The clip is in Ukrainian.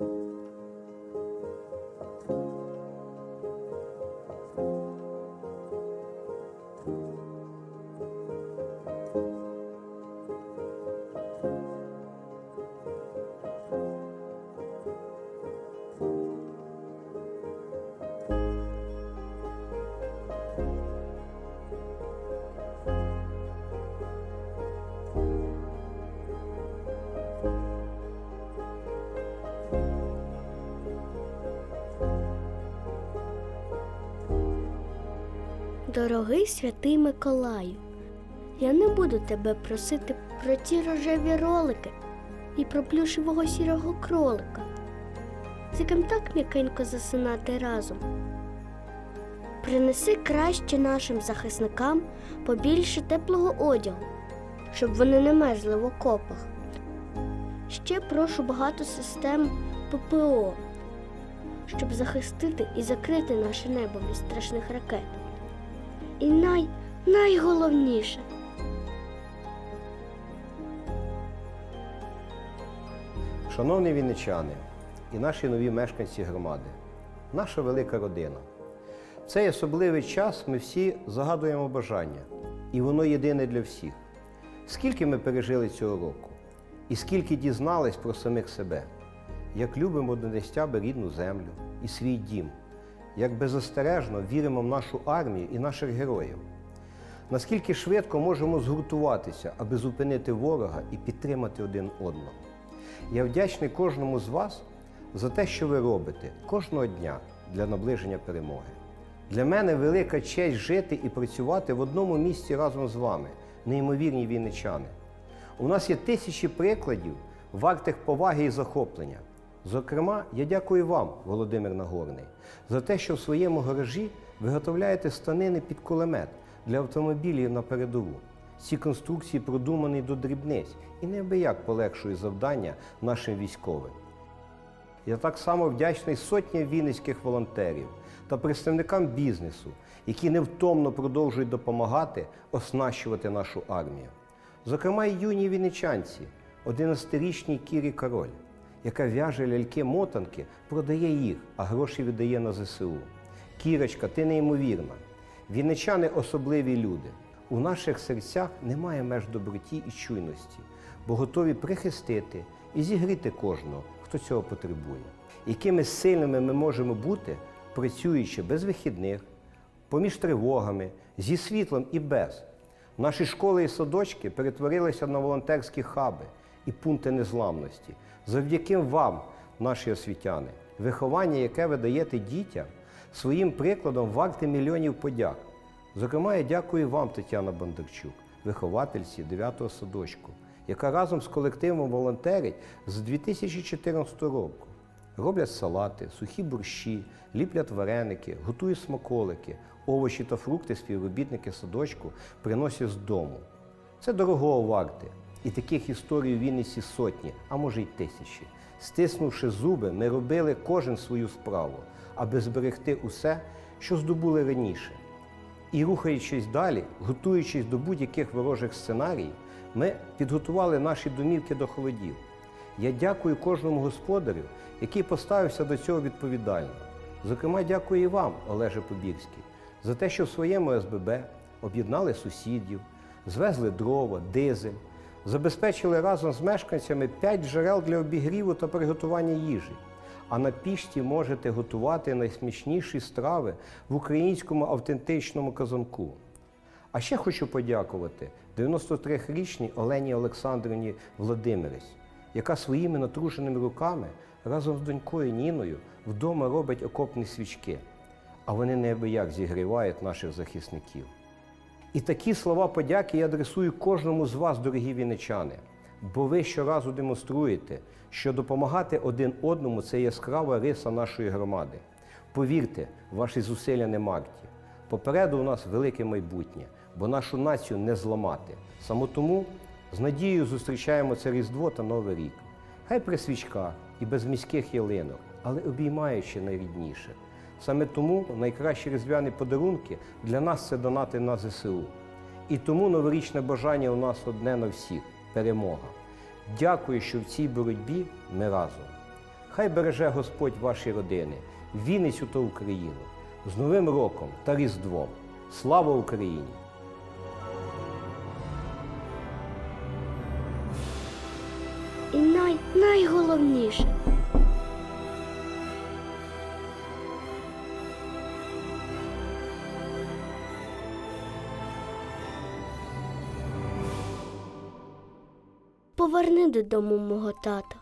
Bye. Дорогий святий Миколаю, я не буду тебе просити про ті рожеві ролики і про плюшевого сірого кролика, з яким так м'якенько засинати разом. Принеси краще нашим захисникам побільше теплого одягу, щоб вони не мерзли в окопах. Ще прошу багато систем ППО, щоб захистити і закрити наше небо від страшних ракет. І най, найголовніше Шановні вінничани і наші нові мешканці громади, наша велика родина. В цей особливий час ми всі загадуємо бажання, і воно єдине для всіх. Скільки ми пережили цього року, і скільки дізнались про самих себе, як любимо до нестяби рідну землю і свій дім, як беззастережно віримо в нашу армію і наших героїв. Наскільки швидко можемо згуртуватися, аби зупинити ворога і підтримати один одного. Я вдячний кожному з вас за те, що ви робите кожного дня для наближення перемоги. Для мене велика честь жити і працювати в одному місці разом з вами, неймовірні вінничани. У нас є тисячі прикладів вартих поваги і захоплення. Зокрема, я дякую вам, Володимир Нагорний, за те, що в своєму гаражі виготовляєте станини під кулемет для автомобілів на передову. Ці конструкції продумані до дрібниць і неабияк полегшують завдання нашим військовим. Я так само вдячний сотням вінницьких волонтерів та представникам бізнесу, які невтомно продовжують допомагати оснащувати нашу армію. Зокрема, і юній вінничанці, 11-річній Кірі Король, яка в'яже ляльки-мотанки, продає їх, а гроші віддає на ЗСУ. Кірочка, ти неймовірна. Вінничани особливі люди. У наших серцях немає меж доброті і чуйності, бо готові прихистити і зігріти кожного, хто цього потребує. Якими сильними ми можемо бути, працюючи без вихідних, поміж тривогами, зі світлом і без. Наші школи і садочки перетворилися на волонтерські хаби і пункти незламності. Завдяки вам, наші освітяни, виховання, яке ви даєте дітям, своїм прикладом варте мільйонів подяк. Зокрема, я дякую вам, Тетяна Бондарчук, виховательці 9-го садочку, яка разом з колективом волонтерить з 2014 року. Роблять салати, сухі борщі, ліплять вареники, готують смаколики, овочі та фрукти співробітники садочку приносять з дому. Це дорогого варте. І таких історій у Вінниці сотні, а може й тисячі. Стиснувши зуби, ми робили кожен свою справу, аби зберегти усе, що здобули раніше. І рухаючись далі, готуючись до будь-яких ворожих сценаріїв, ми підготували наші домівки до холодів. Я дякую кожному господарю, який поставився до цього відповідально. Зокрема, дякую і вам, Олеже Побірський, за те, що в своєму СББ об'єднали сусідів, звезли дрова, дизель, забезпечили разом з мешканцями п'ять джерел для обігріву та приготування їжі. А на пішті можете готувати найсмачніші страви в українському автентичному казанку. А ще хочу подякувати 93-річній Олені Олександрівні Владимирець, яка своїми натруженими руками разом з донькою Ніною вдома робить окопні свічки, а вони неабияк зігрівають наших захисників. І такі слова подяки я адресую кожному з вас, дорогі вінничани, бо ви щоразу демонструєте, що допомагати один одному це яскрава риса нашої громади. Повірте, ваші зусилля не марті. Попереду у нас велике майбутнє, бо нашу націю не зламати. Саме тому з надією зустрічаємо це Різдво та Новий рік. Хай при свічках і без міських ялинок, але обіймаючи найрідніше. Саме тому найкращі різдвяні подарунки для нас це донати на ЗСУ. І тому новорічне бажання у нас одне на всіх перемога. Дякую, що в цій боротьбі ми разом. Хай береже Господь ваші родини, Вінницю та Україну. З Новим роком та Різдвом. Слава Україні! І най найголовніше. поверни додому мого тата.